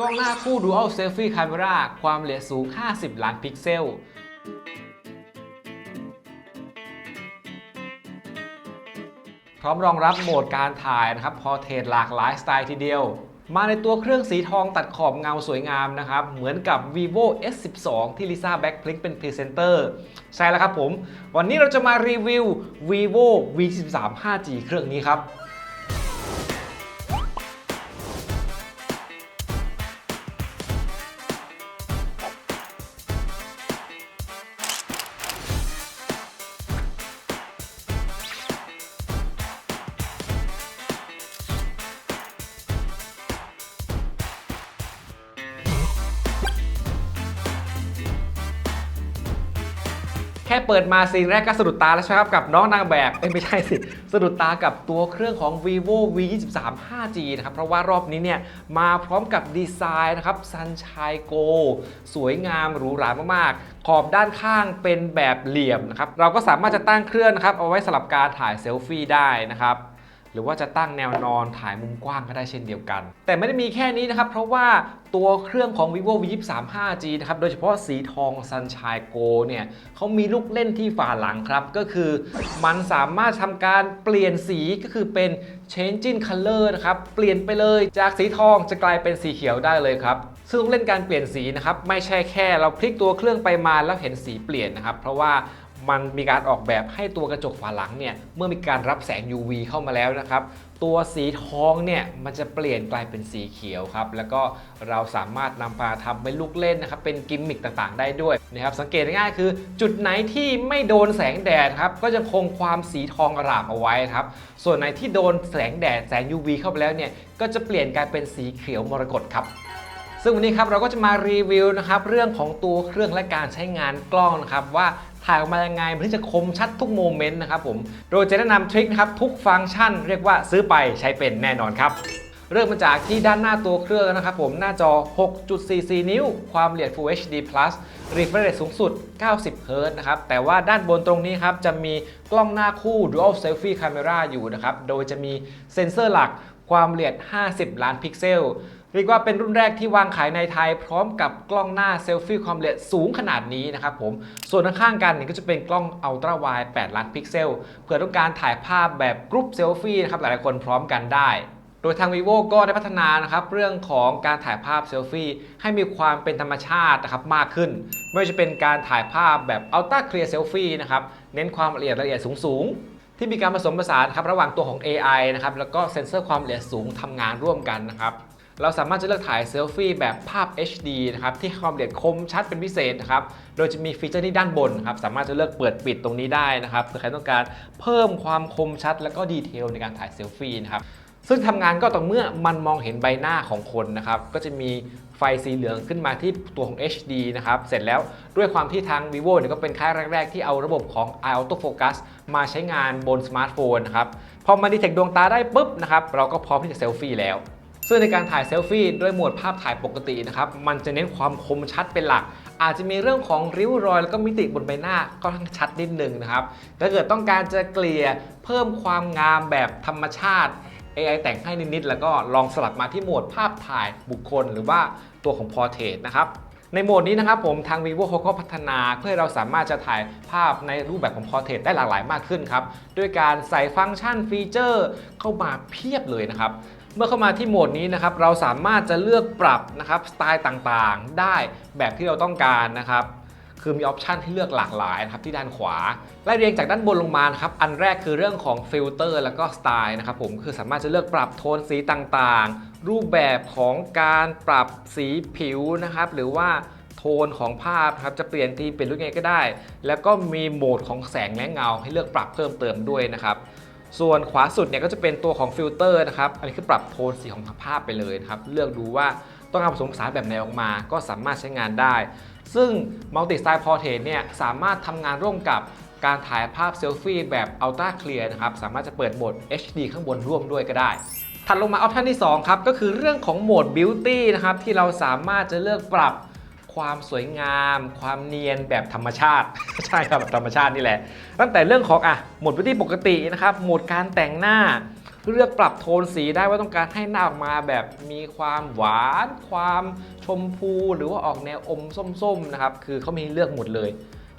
กล้องหน้าคู่ Dual Selfie Camera ความละเอียดสูง 50 ล้านพิกเซล พร้อมรองรับโหมดการถ่ายนะครับ พอเทรหลากหลายสไตล์ทีเดียว มาในตัวเครื่องสีทองตัดขอบเงาสวยงามนะครับ เหมือนกับ vivo S12 ที่ Lisa Blackpink เป็นพรีเซนเตอร์ใช่แล้วครับผม วันนี้เราจะมารีวิว vivo V13 5G เครื่องนี้ครับ เปิดมาซีนแรกก็สะดุดตาแล้วใช่ไหมครับกับน้องนางแบบเอ้ยไม่ใช่สิสะดุดตากับตัวเครื่องของ vivo v23 5g นะครับเพราะว่ารอบนี้เนี่ยมาพร้อมกับดีไซน์นะครับ Sunshine Go สวยงามหรูหรามากๆ ขอบด้านข้างเป็นแบบเหลี่ยมนะครับเราก็สามารถจะตั้งเครื่องนะครับเอาไว้สำหรับการถ่ายเซลฟี่ได้นะครับ หรือว่าจะตั้งแนวนอนถ่ายมุมกว้างก็ได้เช่นเดียวกัน แต่ไม่ได้มีแค่นี้นะครับ เพราะว่าตัวเครื่องของ vivo v 2 3 5g นะครับ โดยเฉพาะสีทอง Sunshine Go เนี่ยเขามีลูกเล่นที่ฝาหลังครับ ก็คือมันสามารถทำการเปลี่ยนสีก็คือเป็น changing color นะครับ เปลี่ยนไปเลยจากสีทองจะกลายเป็นสีเขียวได้เลยครับ ซึ่งลูกเล่นการเปลี่ยนสีนะครับ ไม่ใช่แค่เราพลิกตัวเครื่องไปมาแล้วเห็นสีเปลี่ยนนะครับ เพราะว่า มันมีการออกแบบให้ตัวกระจกฝาหลังเนี่ยเมื่อมีการรับแสง UV เข้ามาแล้วนะครับตัวสีทองเนี่ยมันจะเปลี่ยนกลายเป็นสีเขียวครับแล้วก็เราสามารถนำมาทำเป็นลูกเล่นนะครับเป็นกิมมิคต่างๆ ได้ด้วยนะครับสังเกตง่ายๆคือ จุดไหนที่ไม่โดนแสงแดดครับก็ยังคงความสีทองอร่ามเอาไว้ครับส่วนไหนที่โดนแสงแดดแสง UV เข้าไปแล้วเนี่ยก็จะเปลี่ยนกลายเป็นสีเขียวมรกตครับ ซึ่งวันนี้ครับเราก็จะมารีวิวนะครับเรื่องของตัวเครื่องและการใช้งานกล้องนะครับว่าถ่ายออกมายังไงมันถึงจะคมชัดทุกโมเมนต์นะครับผมโดยจะแนะนำทริคนะครับทุกฟังก์ชัน เรียกว่าซื้อไปใช้เป็นแน่นอนครับเริ่มมาจากที่ด้านหน้าตัวเครื่องนะครับผมหน้าจอ 6.44 นิ้ว ความละเอียด Full HD Plus refresh rate สูงสุด 90 Hz นะครับ แต่ว่าด้านบนตรงนี้ครับ จะมีกล้องหน้าคู่ Dual Selfie Camera อยู่นะครับ โดยจะมีเซ็นเซอร์หลักความละเอียด 50 ล้านพิกเซล เรียกว่าเป็นรุ่นแรกที่วางขายในไทยพร้อมกับกล้องหน้าเซลฟี่ความละเอียดสูงขนาดนี้นะครับผม ส่วนข้างๆกันนี่ก็จะเป็นกล้องอัลตร้าไวด์8ล้านพิกเซล เพื่อต้องการถ่ายภาพแบบกรุ๊ปเซลฟี่นะครับหลายๆคนพร้อมกันได้ โดยทาง vivo ก็ได้พัฒนานะครับเรื่องของการถ่ายภาพเซลฟี่ให้มีความเป็นธรรมชาตินะครับมากขึ้น ไม่ว่าจะเป็นการถ่ายภาพแบบ Ultra Clear Selfie นะครับเน้นความละเอียดละเอียดสูงๆที่มีการผสมผสานครับระหว่างตัวของ AI นะครับแล้วก็เซ็นเซอร์ความละเอียดสูงทำงานร่วมกันนะครับ เราสามารถจะเลือกถ่ายเซลฟี่แบบภาพ HD นะครับที่ความละเอียดคมชัดเป็นพิเศษนะครับโดยจะมีฟีเจอร์ที่ด้านบนครับสามารถจะเลือกเปิดปิดตรงนี้ได้นะครับเผื่อใครต้องการเพิ่มความคมชัด และก็ดีเทลในการถ่ายเซลฟี่นะครับซึ่งทำงานก็ต่อเมื่อมันมองเห็นใบหน้าของคนนะครับก็จะมีไฟสีเหลืองขึ้นมาที่ตัวของ HD นะครับ เสร็จแล้วด้วยความที่ทาง vivo เนี่ยก็เป็นค่ายแรก ๆ ที่เอาระบบของ Eye Auto Focus มาใช้งานบนสมาร์ทโฟนนะครับ พอมาดีเทคดวงตาได้ปุ๊บนะครับ เราก็พร้อมที่จะเซลฟี่แล้ว ซึ่งในการถ่ายเซลฟี่ด้วยโหมดภาพถ่ายปกตินะครับ มันจะเน้นความคมชัดเป็นหลัก อาจจะมีเรื่องของริ้วรอย แล้วก็มิติบนใบหน้าก็ค่อนข้งชัดนิดนึงนะครับ ถ้าเกิดต้องการจะเกลี่ยเพิ่มความงามแบบธรรมชาติ AI แต่งให้นิดๆแล้วก็ลองสลับมาที่โหมดภาพถ่ายบุคคล หรือว่าตัวของ Portrait นะครับในโหมดนี้นะครับผมทาง vivo เขาก็พัฒนาเพื่อเราสามารถจะถ่ายภาพในรูปแบบของ Portrait ได้หลากหลายมากขึ้นครับ ด้วยการใส่ฟังก์ชันฟีเจอร์เข้ามาเพียบเลยนะครับ เมื่อเข้ามาที่โหมดนี้นะครับเราสามารถจะเลือกปรับนะครับสไตล์ต่างๆ ได้แบบที่เราต้องการนะครับคือมีออปชันให้เลือกหลากหลายนะครับที่ด้านขวาไล่เรียงจากด้านบนลงมานะครับอันแรกคือเรื่องของฟิลเตอร์แล้วก็สไตล์นะครับผมคือสามารถจะเลือกปรับโทนสีต่างๆ รูปแบบของการปรับสีผิวนะครับหรือว่าโทนของภาพครับจะเปลี่ยนทีเป็นรูปไงก็ได้ แล้วก็มีโหมดของแสงและเงาให้เลือกปรับเพิ่มเติมด้วยนะครับ ส่วนขวาสุดเนี่ยก็จะเป็นตัวของฟิลเตอร์นะครับ อันนี้คือปรับโทนสีของภาพไปเลยนะครับ เลือกดูว่าต้องการผสมผสานแบบไหนออกมา ก็สามารถใช้งานได้ ซึ่ง Multi Style Portrait เนี่ยสามารถทำงานร่วมกับการถ่ายภาพเซลฟี่แบบ Ultra Clear นะครับ สามารถจะเปิดโหมด HD ข้างบนร่วมด้วยก็ได้ ถัดลงมาออปชันที่ 2 ครับ ก็คือเรื่องของโหมด Beauty นะครับ ที่เราสามารถจะเลือกปรับ ความสวยงาม ความเนียนแบบธรรมชาติ ใช่ครับแบบธรรมชาตินี่แหละ ตั้งแต่เรื่องของอะโหมดพื้นที่ปกตินะครับโหมดการแต่งหน้า เลือกปรับโทนสีได้ว่าต้องการให้หน้าออกมาแบบมีความหวาน ความชมพูหรือว่าออกแนวอมส้มๆนะครับคือเขามีเลือกหมดเลย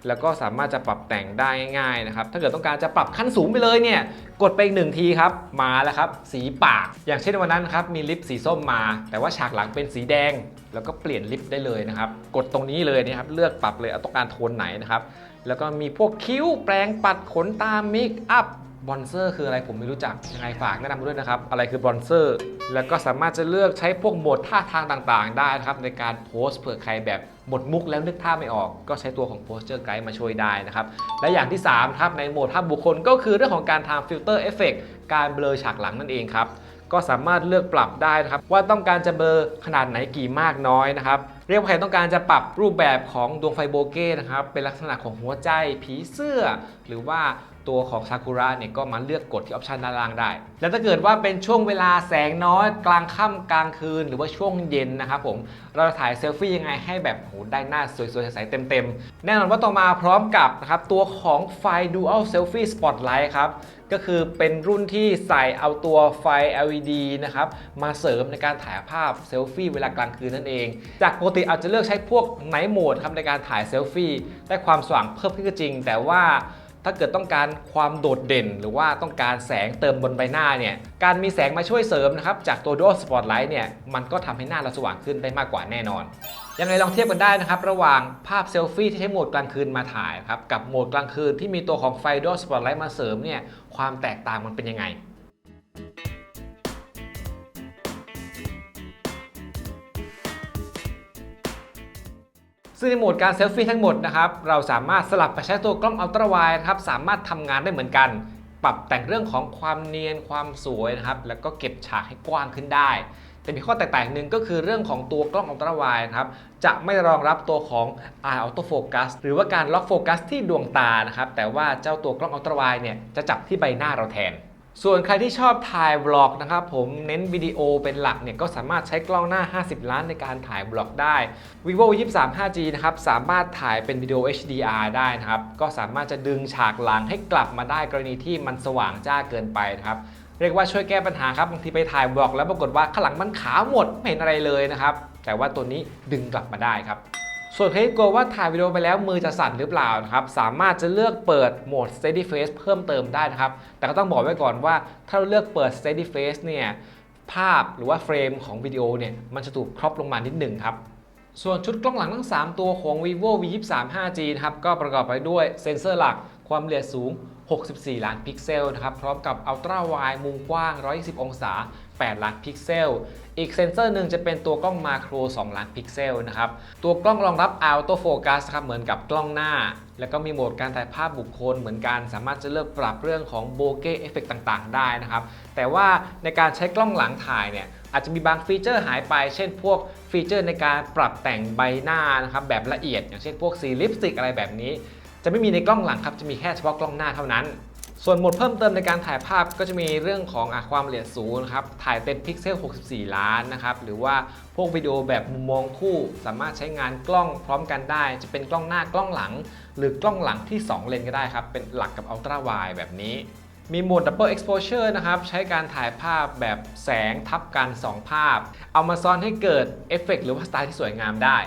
แล้วก็สามารถจะปรับแต่งได้ง่ายๆนะครับ ถ้าเกิดต้องการจะปรับขั้นสูงไปเลยเนี่ย กดไปอีกหนึ่งทีครับ มาแล้วครับ สีปาก อย่างเช่นวันนั้นครับ มีลิปสีส้มมา แต่ว่าฉากหลังเป็นสีแดง แล้วก็เปลี่ยนลิปได้เลยนะครับ กดตรงนี้เลยนะครับ เลือกปรับเลยเอาต้องการโทนไหนนะครับ แล้วก็มีพวกคิ้ว แปรงปัด ขนตา เมคอัพ บอนเซอร์คืออะไรผมไม่รู้จักยังไงฝากแนะนำด้วยนะครับ อะไรคือบอนเซอร์ แล้วก็สามารถจะเลือกใช้พวกโหมดท่าทางต่างๆ ได้นะครับ ในการโพสต์เผื่อใครแบบหมดมุกแล้วนึกท่าไม่ออก ก็ใช้ตัวของ Posture Guide มาช่วยได้นะครับ และอย่างที่3ครับในโหมดภาบุคคลก็คือเรื่องของการทำฟิลเตอร์เอฟเฟกการเบลอฉากหลังนั่นเองครับก็สามารถเลือกปรับได้นะครับ ว่าต้องการจะเบลอขนาดไหนกี่มากน้อยนะครับ เรียกว่าใครต้องการจะปรับรูปแบบของดวงไฟโบเก้นะครับ เป็นลักษณะของหัวใจผีเสื้อ หรือว่า ตัวของซากุระเนี่ยก็มาเลือกกดที่ออปชันด้านล่างได้ แล้วถ้าเกิดว่าเป็นช่วงเวลาแสงน้อยกลางค่ำกลางคืน หรือว่าช่วงเย็นนะครับผมเราจะถ่ายเซลฟี่ยังไงให้แบบโหได้หน้าสวยๆใสๆเต็มๆ แน่นอนว่าต่อมาพร้อมกับนะครับตัวของไฟ Dual Selfie Spotlight ครับก็คือเป็นรุ่นที่ใส่เอาตัวไฟ LED นะครับมาเสริมในการถ่ายภาพเซลฟี่เวลากลางคืนนั่นเอง จากปกติอาจจะเลือกใช้พวกไนท์โหมดครับในการถ่ายเซลฟี่ได้ความสว่างเพิ่มขึ้นก็จริง แต่ว่า ถ้าเกิดต้องการความโดดเด่น หรือว่าต้องการแสงเติมบนใบหน้าเนี่ย การมีแสงมาช่วยเสริมนะครับจากตัวดูอัลสปอตไลท์เนี่ย มันก็ทำให้หน้าเราสว่างขึ้นได้มากกว่าแน่นอน ยังไงลองเทียบกันได้นะครับ ระหว่างภาพเซลฟี่ที่ใช้โหมดกลางคืนมาถ่ายครับ กับโหมดกลางคืนที่มีตัวของไฟดูอัลสปอตไลท์มาเสริมเนี่ย ความแตกต่างมันเป็นยังไง ซึ่งในโหมดการเซลฟี่ทั้งหมดนะครับเราสามารถสลับไปใช้ตัวกล้องอัลตร้าไวด์นะครับสามารถทำงานได้เหมือนกัน ปรับแต่งเรื่องของความเนียนความสวยนะครับแล้วก็เก็บฉากให้กว้างขึ้นได้ แต่มีข้อแตกต่างหนึ่งก็คือเรื่องของตัวกล้องอัลตร้าไวด์นะครับจะไม่รองรับตัวของ Eye Auto Focus หรือว่าการล็อกโฟกัสที่ดวงตานะครับแต่ว่าเจ้าตัวกล้องอัลตร้าไวด์เนี่ยจะจับที่ใบหน้าเราแทน ส่วนใครที่ชอบถ่ายบล็อกนะครับผมเน้นวิดีโอเป็นหลักเนี่ยก็สามารถใช้กล้องหน้า 50 ล้านในการถ่ายบล็อกได้ vivo 23 5G นะครับสามารถถ่ายเป็นวิดีโอ HDR ได้นะครับก็สามารถจะดึงฉากหลังให้กลับมาได้กรณีที่มันสว่างจ้าเกินไปนะครับเรียกว่าช่วยแก้ปัญหาครับบางทีไปถ่ายบล็อกแล้วปรากฏว่าข้างหลังมันขาวหมดไม่เห็นอะไรเลยนะครับแต่ว่าตัวนี้ดึงกลับมาได้ครับ ส่วนใครที่กลัวว่าถ่ายวิดีโอไปแล้วมือจะสั่นหรือเปล่านะครับ สามารถจะเลือกเปิดโหมด steady face เพิ่มเติมได้นะครับ แต่ก็ต้องบอกไว้ก่อนว่า ถ้าเราเลือกเปิด steady face เนี่ยภาพหรือว่าเฟรมของวิดีโอเนี่ยมันจะถูกครอปลงมานิดหนึ่งครับ ส่วนชุดกล้องหลังทั้ง 3 ตัวของ vivo v 2 3 5g นะครับก็ประกอบไปด้วยเซ็นเซอร์หลัก ความละเอียดสูง 64 ล้านพิกเซลนะครับ พร้อมกับอัลตร้าไวด์มุมกว้าง 120 องศา 8 ล้านพิกเซล อีกเซนเซอร์หนึ่งจะเป็นตัวกล้องมาโคร 2 ล้านพิกเซลนะครับ ตัวกล้องรองรับ Auto Focus ครับ เหมือนกับกล้องหน้า แล้วก็มีโหมดการถ่ายภาพบุคคลเหมือนกัน สามารถจะเลือกปรับเรื่องของโบเก้เอฟเฟกต่างๆ ได้นะครับ แต่ว่าในการใช้กล้องหลังถ่ายเนี่ยอาจจะมีบางฟีเจอร์หายไป เช่นพวกฟีเจอร์ในการปรับแต่งใบหน้านะครับแบบละเอียด อย่างเช่นพวกสีลิปสติกอะไรแบบนี้ จะไม่มีในกล้องหลังครับจะมีแค่เฉพาะกล้องหน้าเท่านั้น ส่วนโหมดเพิ่มเติมในการถ่ายภาพก็จะมีเรื่องของอความละเอียดสูงครับถ่ายเต็มพิกเซล 64 ล้านนะครับหรือว่าพวกวิดีโอแบบมุมมองคู่ สามารถใช้งานกล้องพร้อมกันได้ จะเป็นกล้องหน้ากล้องหลัง หรือกล้องหลังที่ 2 เลนก็ได้ครับเป็นหลักกับอัลตร้าไวด์แบบนี้มีโหมด Double Exposure นะครับ ใช้การถ่ายภาพแบบแสงทับกัน 2 ภาพ เอามาซ้อนให้เกิดเอฟเฟกต์หรือว่าสไตล์ที่สวยงามได้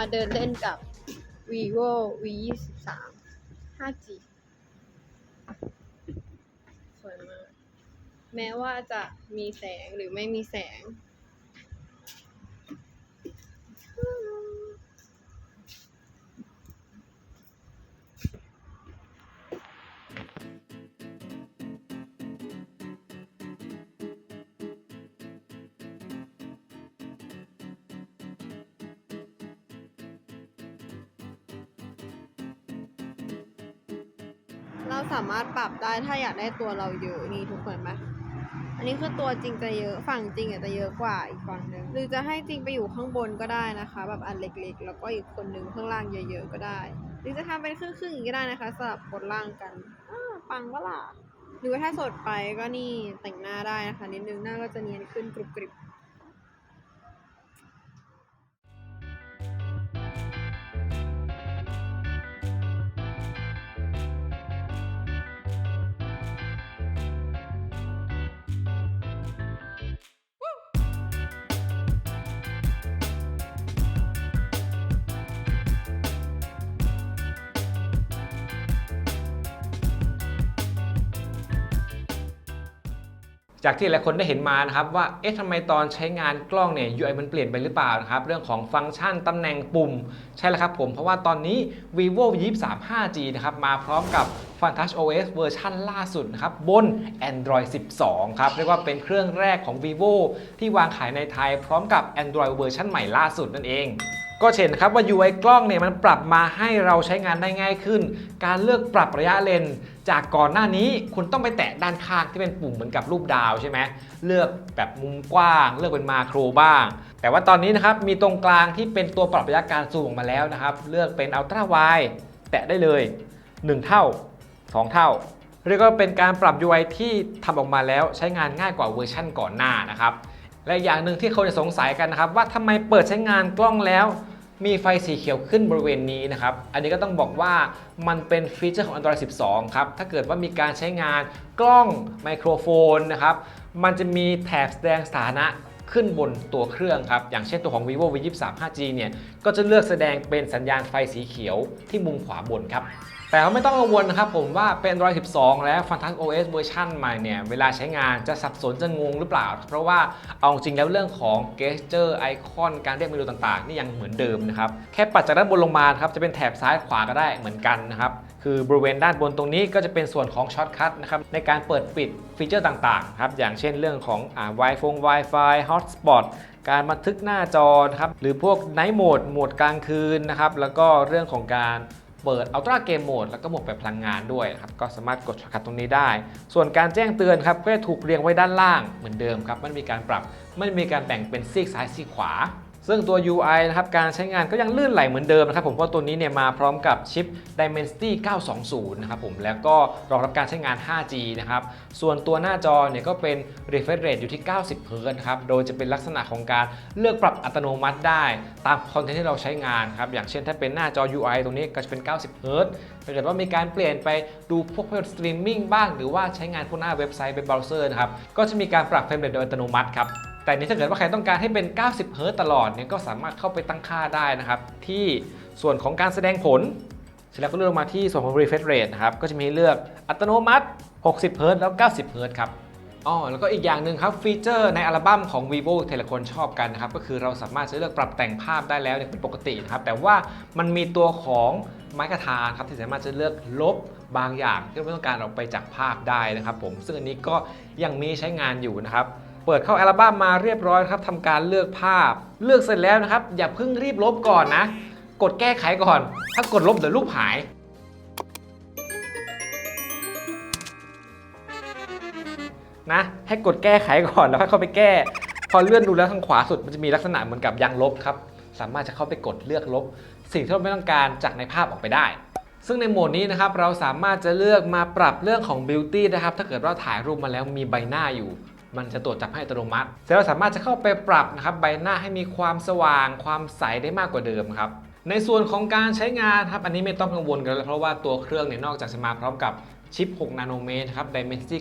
มาเดินเล่นกับ vivo v 2 3 5G สวยมาก แม้ว่าจะมีแสงหรือไม่มีแสง สามารถปรับได้ถ้าอยากได้ตัวเราเยอะนี่ทุกคนไหมอันนี้คือตัวจริงจะเยอะฝั่งจริงอาจจะเยอะกว่าอีกฝั่งหนึ่งหรือจะให้จริงไปอยู่ข้างบนก็ได้นะคะ แบบอันเล็กๆ แล้วก็อีกคนหนึ่งข้างล่างเยอะๆก็ได้ หรือจะทำเป็นครึ่งๆอย่างก็ได้นะคะสลับบนล่างกันอ้าปังก็ล่ะหรือว่าถ้าสดไปก็นี่แต่งหน้าได้นะคะ นิดนึงหน้าก็จะเนียนขึ้นกรุบกริบ จากที่หลายคนได้เห็นมานะครับว่า เอ๊ะทำไมตอนใช้งานกล้องเนี่ย UI มันเปลี่ยนไปหรือเปล่านะครับ เรื่องของฟังก์ชันตำแหน่งปุ่ม ใช่แล้วครับผม เพราะว่าตอนนี้ vivo v 3 5G นะครับ มาพร้อมกับ FunTouch OS เวอร์ชันล่าสุดนะครับ บน Android 12 ครับ เรียกว่าเป็นเครื่องแรกของ vivo ที่วางขายในไทย พร้อมกับ Android เวอร์ชันใหม่ล่าสุดนั่นเอง ก็เห็นครับว่า UI กล้องเนี่ยมันปรับมาให้เราใช้งานได้ง่ายขึ้น การเลือกปรับระยะเลนส์จากก่อนหน้านี้คุณต้องไปแตะด้านข้างที่เป็นปุ่มเหมือนกับรูปดาวใช่ไหมเลือกแบบมุมกว้าง เลือกเป็นมาโครบ้าง แต่ว่าตอนนี้นะครับมีตรงกลางที่เป็นตัวปรับระยะการซูมออกมาแล้วนะครับ เลือกเป็นอัลตร้าไวแตะได้เลย 1 เท่า 2 เท่าเรียกว่าเป็นการปรับ UI ที่ทำออกมาแล้วใช้งานง่ายกว่าเวอร์ชั่นก่อนหน้านะครับและอย่างหนึ่งที่เขาจะสงสัยกันนะครับว่าทำไมเปิดใช้งานกล้องแล้ว มีไฟสีเขียวขึ้นบริเวณนี้นะครับ อันนี้ก็ต้องบอกว่ามันเป็นฟีเจอร์ของ Android 12 ครับ ถ้าเกิดว่ามีการใช้งานกล้องไมโครโฟนนะครับ มันจะมีแถบแสดงสถานะขึ้นบนตัวเครื่องครับ อย่างเช่นตัวของ vivo v 2 3 5g เนี่ย ก็จะเลือกแสดงเป็นสัญญาณไฟสีเขียวที่มุมขวาบนครับ แต่ว่าไม่ต้องกังวลนะครับผมว่าเป็น Android 12 และ Fantastic OS เวอร์ชันใหม่เนี่ย เวลาใช้งานจะสับสนจะงงหรือเปล่า เพราะว่าเอาจริงแล้วเรื่องของ gesture ไอคอนการเรียกเมนูต่างๆ นี่ยังเหมือนเดิมนะครับ แค่ปัดจากด้านบนลงมาครับจะเป็นแถบซ้ายขวาก็ได้เหมือนกันนะครับคือบริเวณด้านบนตรงนี้ก็จะเป็นส่วนของช็อตคัทนะครับในการเปิดปิดฟีเจอร์ต่างๆครับอย่างเช่นเรื่องของอ่า Wi-Fi Wi-Fi Hotspot การบันทึกหน้าจอครับหรือพวก Night Mode โหมดกลางคืนนะครับแล้วก็เรื่องของการ เปิด Ultra Game Mode แล้วก็โหมดแบบพลังงานด้วยนะครับก็สามารถกดช็อตคัทตรงนี้ได้ ส่วนการแจ้งเตือนครับก็จะถูกเรียงไว้ด้านล่างเหมือนเดิมครับไม่มีการปรับไม่มีการแบ่งเป็นซีกซ้ายซีกขวา ซึ่งตัว UI นะครับการใช้งานก็ยังลื่นไหลเหมือนเดิมนะครับผมเพราะตัวนี้เนี่ยมาพร้อมกับชิป Dimensity 920 นะครับผมแล้วก็รองรับการใช้งาน 5G นะครับส่วนตัวหน้าจอเนี่ยก็เป็น refresh rate อยู่ที่ 90 Hz ครับโดยจะเป็นลักษณะของการเลือกปรับอัตโนมัติได้ ตามคอนเทนต์ที่เราใช้งานครับอย่างเช่นถ้าเป็นหน้าจอ UI ตรงนี้ก็จะเป็น 90 Hz ถ้าเกิดว่ามีการเปลี่ยนไปดูพวกสตรีมมิ่งบ้าง หรือว่าใช้งานพวกหน้าเว็บไซต์เว็บเบราว์เซอร์นะครับก็จะมีการปรับเฟรมเรทโดยอัตโนมัติครับ แต่นี้ถ้าเกิดว่าใครต้องการให้เป็น 90 เฮิร์ตตลอดเนี่ยก็สามารถเข้าไปตั้งค่าได้นะครับ ที่ส่วนของการแสดงผลเสร็จแล้วก็เลือกมาที่ส่วนของ refresh rate นะครับ ก็จะมีให้เลือกอัตโนมัติ 60 เฮิร์ตแล้ว 90 เฮิร์ตครับอ๋อแล้วก็อีกอย่างหนึ่งครับฟีเจอร์ในอัลบั้มของ vivo ที่ลายคนชอบกันนะครับ ก็คือเราสามารถจะเลือกปรับแต่งภาพได้แล้วเนี่ยเป็นปกตินะครับ แต่ว่ามันมีตัวของไม้กระทาครับที่สามารถจะเลือกลบบางอย่างที่เราไม่ต้องการออกไปจากภาพได้นะครับผมซึ่งอันนี้ก็ยังมีใช้งานอยู่นะครับ เปิดเข้าอัลบั้มมาเรียบร้อยครับทำการเลือกภาพ เลือกเสร็จแล้วนะครับ อย่าเพิ่งรีบลบก่อนนะ กดแก้ไขก่อน ถ้ากดลบเดี๋ยวรูปหายนะให้กดแก้ไขก่อนแล้วค่อยเข้าไปแก้ พอเลื่อนดูแล้วทางขวาสุดมันจะมีลักษณะเหมือนกับยางลบครับ สามารถจะเข้าไปกดเลือกลบ สิ่งที่เราไม่ต้องการจากในภาพออกไปได้ ซึ่งในโหมดนี้นะครับเราสามารถจะเลือกมาปรับเรื่องของ beauty นะครับ ถ้าเกิดว่าถ่ายรูปมาแล้วมีใบหน้าอยู่ มันจะตรวจจับให้อัตโนมัติเสร็จเราสามารถจะเข้าไปปรับนะครับใบหน้าให้มีความสว่าง ความใสได้มากกว่าเดิมครับในส่วนของการใช้งานครับอันนี้ไม่ต้องกังวลกันแล้วเพราะว่าตัวเครื่องเนี่ยนอกจากจะมาพร้อมกับชิป 6 นาโนเมตรครับ Dimensity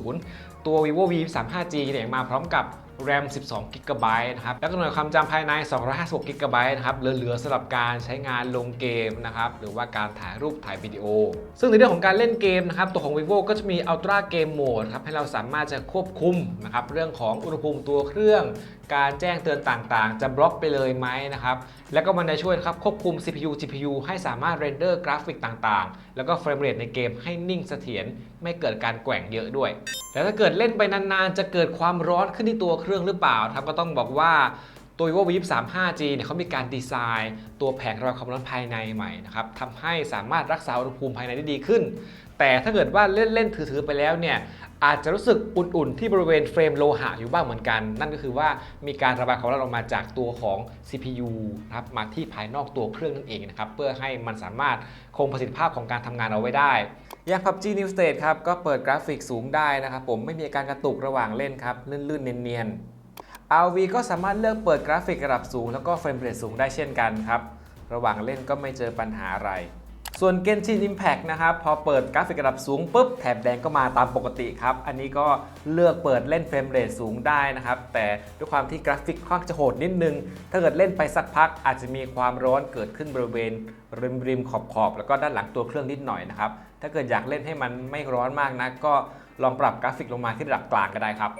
920 ตัว vivo v 3 5g เนี่ยมาพร้อมกับ RAM 12 g b นะครับ แล้วก็หน่วยความจำภายใน 256 g b นะครับ เหลือๆสำหรับการใช้งานลงเกมนะครับ หรือว่าการถ่ายรูปถ่ายวิดีโอ ซึ่งในเรื่องของการเล่นเกมนะครับ ตัวของ vivo ก็จะมี Ultra Game Mode ครับ ให้เราสามารถจะควบคุมนะครับ เรื่องของอุณหภูมิตัวเครื่อง การแจ้งเตือนต่างๆ จะบล็อกไปเลยไหมนะครับ แล้วก็มันจะช่วยครับควบคุม CPU GPU ให้สามารถเรนเดอร์กราฟิกต่างๆ แล้วก็เฟรมเรทในเกมให้นิ่งเสถียรไม่เกิดการแกว่งเยอะด้วย แล้วถ้าเกิดเล่นไปนานๆ จะเกิดความร้อนขึ้นที่ตัวเครื่องหรือเปล่าครับก็ต้องบอกว่าตัว vivo v 3 5G เนี่ยเขามีการดีไซน์ ตัวแผงระบายความร้อนภายในใหม่นะครับทำให้สามารถรักษาอุณหภูมิภายในได้ดีขึ้น แต่ถ้าเกิดว่าเล่นๆถือๆไปแล้วเนี่ย อาจจะรู้สึกอุ่นๆ ที่บริเวณเฟรมโลหะอยู่บ้างเหมือนกัน นั่นก็คือว่ามีการระบายความร้อนออกมาจากตัวของ CPU นะครับมาที่ภายนอกตัวเครื่องนั่นเองนะครับเพื่อให้มันสามารถคงประสิทธิภาพของการทำงานเอาไว้ได้อย่าง PUBG New State ครับก็เปิดกราฟิกสูงได้นะครับผมไม่มีอาการกระตุกระหว่างเล่นครับลื่นๆเนียนๆ RV ก็สามารถเลือกเปิดกราฟิกระดับสูง แล้วก็เฟรมเรทสูงได้เช่นกันครับระหว่างเล่นก็ไม่เจอปัญหาอะไร ส่วน Genshin Impact นะครับ พอเปิดกราฟิกระดับสูงปุ๊บแถบแดงก็มาตามปกติครับ อันนี้ก็เลือกเปิดเล่นเฟรมเรทสูงได้นะครับ แต่ด้วยความที่กราฟิกค่อนจะโหดนิดนึง ถ้าเกิดเล่นไปสักพักอาจจะมีความร้อนเกิดขึ้นบริเวณริมริมขอบขอบแล้วก็ด้านหลังตัวเครื่องนิดหน่อยนะครับ ถ้าเกิดอยากเล่นให้มันไม่ร้อนมากนะก็ลองปรับกราฟิกลงมาที่ระดับกลางก็ได้ครับ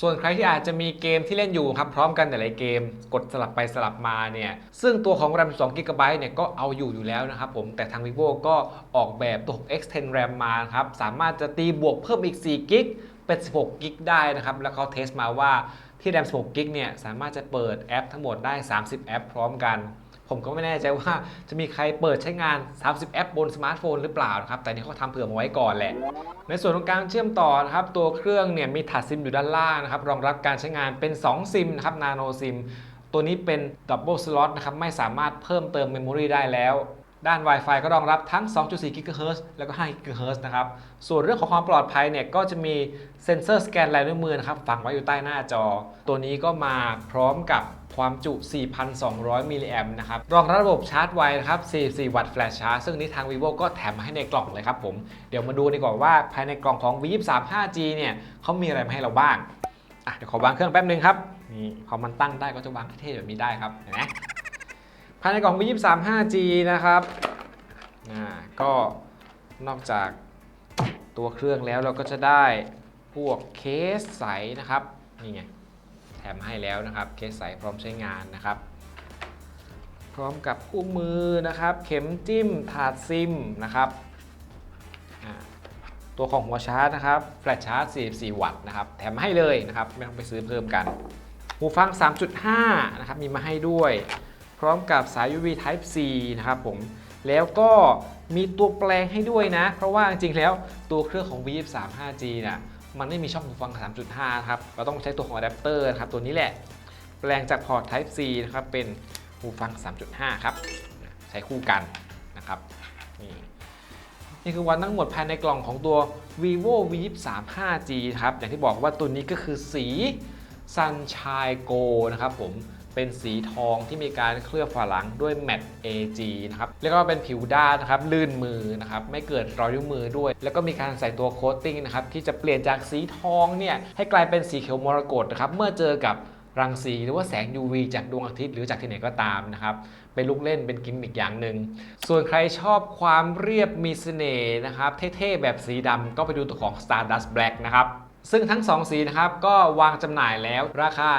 ส่วนใครที่อาจจะมีเกมที่เล่นอยู่ครับพร้อมกันหลายๆเกม กดสลับไปสลับมาเนี่ยซึ่งตัวของ RAM 2 g b เนี่ยก็เอาอยู่อยู่แล้วนะครับผมแต่ทาง vivo ก็ออกแบบตัว X10 RAM มาครับสามารถจะตีบวกเพิ่มอีก4 g b เป็น 16 g b ได้นะครับแล้วเขาเทสมาว่าที่ RAM 16 g b เนี่ยสามารถจะเปิดแอปทั้งหมดได้ 30 แอปพร้อมกัน ผมก็ไม่แน่ใจว่าจะมีใครเปิดใช้งาน 30 แอปบนสมาร์ทโฟนหรือเปล่านะครับแต่นี่เขาทำเผื่อมาไว้ก่อนแหละ ในส่วนของการเชื่อมต่อนะครับตัวเครื่องเนี่ยมีถาดซิมอยู่ด้านล่างนะครับรองรับการใช้งานเป็น 2 ซิมนะครับนาโนซิมตัวนี้เป็นดับเบิลสล็อตนะครับไม่สามารถเพิ่มเติมเมมโมรีได้แล้วด้าน Wi-Fi ก็รองรับทั้ง 2.4 GHz แล้วก็ 5 GHz นะครับ ส่วนเรื่องของความปลอดภัยเนี่ยก็จะมีเซ็นเซอร์สแกนลายนิ้วมือนะครับฝังไว้อยู่ใต้หน้าจอ ตัวนี้ก็มาพร้อมกับ ความจุ 4,200 มิลลิแอมป์นะครับ รองรับระบบชาร์จไวนะครับ 44 วัตต์แฟลชชาร์จ ซึ่งนี้ทาง vivo ก็แถมมาให้ในกล่องเลยครับผม เดี๋ยวมาดูดีกว่าว่าภายในกล่องของ V23 5G เนี่ยเขามีอะไรมาให้เราบ้าง อะ เดี๋ยวขอวางเครื่องแป๊บนึงครับ นี่พอมันตั้งได้ก็จะวางเท่ๆแบบนี้ได้ครับ เห็นไหมภายในกล่อง V23 5G นะครับ อ่า ก็นอกจากตัวเครื่องแล้วเราก็จะได้พวกเคสใสนะครับ นี่ไง แถมให้แล้วนะครับ เคสใสพร้อมใช้งานนะครับ พร้อมกับคู่มือนะครับ เข็มจิ้มถาดซิมนะครับ ตัวของหัวชาร์จนะครับแฟลชชาร์จ 44 วัตต์นะครับ แถมให้เลยนะครับ ไม่ต้องไปซื้อเพิ่มกัน หูฟัง 3.5 นะครับ มีมาให้ด้วย พร้อมกับสาย UV Type C นะครับผม แล้วก็มีตัวแปลงให้ด้วยนะ เพราะว่าจริงๆแล้วตัวเครื่องของ V23 5G น่ะ มันไม่มีช่องหูฟัง 3.5 ครับ เราต้องใช้ตัวของอะแดปเตอร์นะครับตัวนี้แหละ แปลงจากพอร์ต Type C นะครับเป็นหูฟัง 3.5 ครับ ใช้คู่กันนะครับนี่นี่คือวันทั้งหมดภายในกล่องของตัว vivo v23 5g ครับ อย่างที่บอกว่าตัวนี้ก็คือสี sunshine go นะครับผม เป็นสีทองที่มีการเคลือบฝาหลังด้วย matte AG นะครับแล้วก็เป็นผิวด้านนะครับลื่นมือนะครับไม่เกิดรอยนิ้วมือด้วย แล้วก็มีการใส่ตัวโคตติ้งนะครับที่จะเปลี่ยนจากสีทองเนี่ยให้กลายเป็นสีเขียวมรกตนะครับเมื่อเจอกับรังสีหรือว่าแสง UV จากดวงอาทิตย์หรือจากที่ไหนก็ตามนะครับ เป็นลูกเล่นเป็นกิมมิกอย่างหนึ่ง ส่วนใครชอบความเรียบมีเสน่ห์นะครับ เท่ ๆ แบบสีดำก็ไปดูตัวของ Stardust Black นะครับ ซึ่งทั้ง 2 สีนะครับ ก็วางจำหน่ายแล้วราคา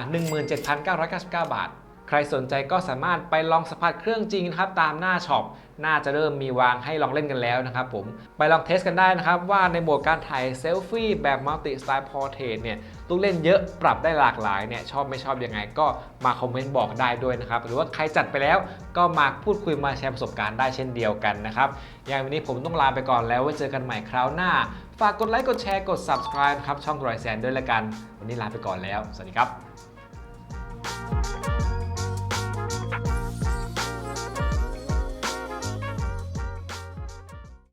17,999 บาท ใครสนใจก็สามารถไปลองสัมผัสเครื่องจริงนะครับ ตามหน้าช็อป น่าจะเริ่มมีวางให้ลองเล่นกันแล้วนะครับผม ไปลองเทสกันได้นะครับ ว่าในโหมดการถ่ายเซลฟี่แบบมัลติสไตล์พอร์เทรตเนี่ยตู้เล่นเยอะปรับได้หลากหลายเนี่ยชอบไม่ชอบยังไง ก็มาคอมเมนต์บอกได้ด้วยนะครับ หรือว่าใครจัดไปแล้วก็มาพูดคุยมาแชร์ประสบการณ์ได้เช่นเดียวกันนะครับอย่างวันนี้ผมต้องลาไปก่อนแล้วไว้เจอกันใหม่คราวหน้า ฝากกดไลค์กดแชร์กด subscribe ครับช่องรอยแสนด้วยละกัน วันนี้ลาไปก่อนแล้ว สวัสดีครับ